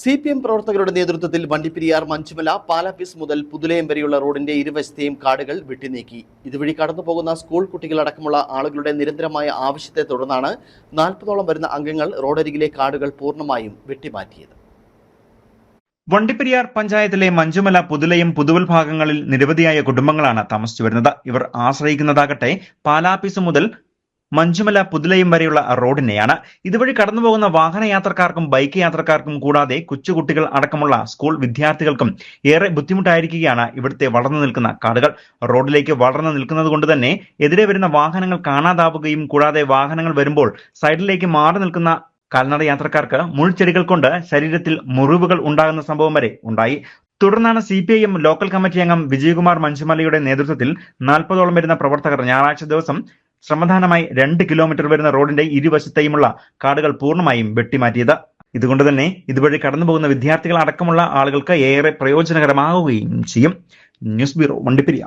C P M പ്രവർത്തകരുടെ നേതൃത്വത്തിൽ വണ്ടിപ്പെരിയാർ മഞ്ചുമല പാലാപ്പീസ് മുതൽ പുതുലയം വരെയുള്ള റോഡിന്റെ ഇരുവശത്തെയും കാടുകൾ വെട്ടിനീക്കി. ഇതുവഴി കടന്നുപോകുന്ന സ്കൂൾ കുട്ടികളടക്കമുള്ള ആളുകളുടെ നിരന്തരമായ ആവശ്യത്തെ തുടർന്നാണ് നാൽപ്പതോളം വരുന്ന അംഗങ്ങൾ റോഡരികിലെ കാടുകൾ പൂർണമായും വെട്ടിമാറ്റിയത്. വണ്ടിപ്പെരിയാർ പഞ്ചായത്തിലെ മഞ്ചുമല പുതുലയും പുതുവൽ ഭാഗങ്ങളിൽ നിരവധിയായ കുടുംബങ്ങളാണ് താമസിച്ചു വരുന്നത്. ഇവർ ആശ്രയിക്കുന്നതാകട്ടെ പാലാപ്പീസ് മുതൽ മഞ്ചുമല പുതുലയും വരെയുള്ള റോഡിനെയാണ്. ഇതുവഴി കടന്നുപോകുന്ന വാഹന യാത്രക്കാർക്കും ബൈക്ക് യാത്രക്കാർക്കും കൂടാതെ കൊച്ചുകുട്ടികൾ അടക്കമുള്ള സ്കൂൾ വിദ്യാർത്ഥികൾക്കും ഏറെ ബുദ്ധിമുട്ടായിരിക്കുകയാണ് ഇവിടുത്തെ വളർന്നു നിൽക്കുന്ന കാടുകൾ. റോഡിലേക്ക് വളർന്നു നിൽക്കുന്നത് കൊണ്ട് തന്നെ എതിരെ വരുന്ന വാഹനങ്ങൾ കാണാതാവുകയും കൂടാതെ വാഹനങ്ങൾ വരുമ്പോൾ സൈഡിലേക്ക് മാറി നിൽക്കുന്ന കാൽനട യാത്രക്കാർക്ക് മുൾച്ചെടികൾ കൊണ്ട് ശരീരത്തിൽ മുറിവുകൾ ഉണ്ടാകുന്ന സംഭവം വരെ ഉണ്ടായി. തുടർന്നാണ് C P I M local committee അംഗം വിജയകുമാർ മഞ്ചുമലയുടെ നേതൃത്വത്തിൽ നാൽപ്പതോളം വരുന്ന പ്രവർത്തകർ ഞായറാഴ്ച ദിവസം ശ്രമദാനമായി രണ്ട് കിലോമീറ്റർ വരുന്ന റോഡിന്റെ ഇരുവശത്തെയുമുള്ള കാടുകൾ പൂർണമായും വെട്ടിമാറ്റിയത്. ഇതുകൊണ്ട് തന്നെ ഇതുവഴി കടന്നുപോകുന്ന വിദ്യാർത്ഥികൾ അടക്കമുള്ള ആളുകൾക്ക് ഏറെ പ്രയോജനകരമാവുകയും ചെയ്യും. News bureau Vandiperiyar.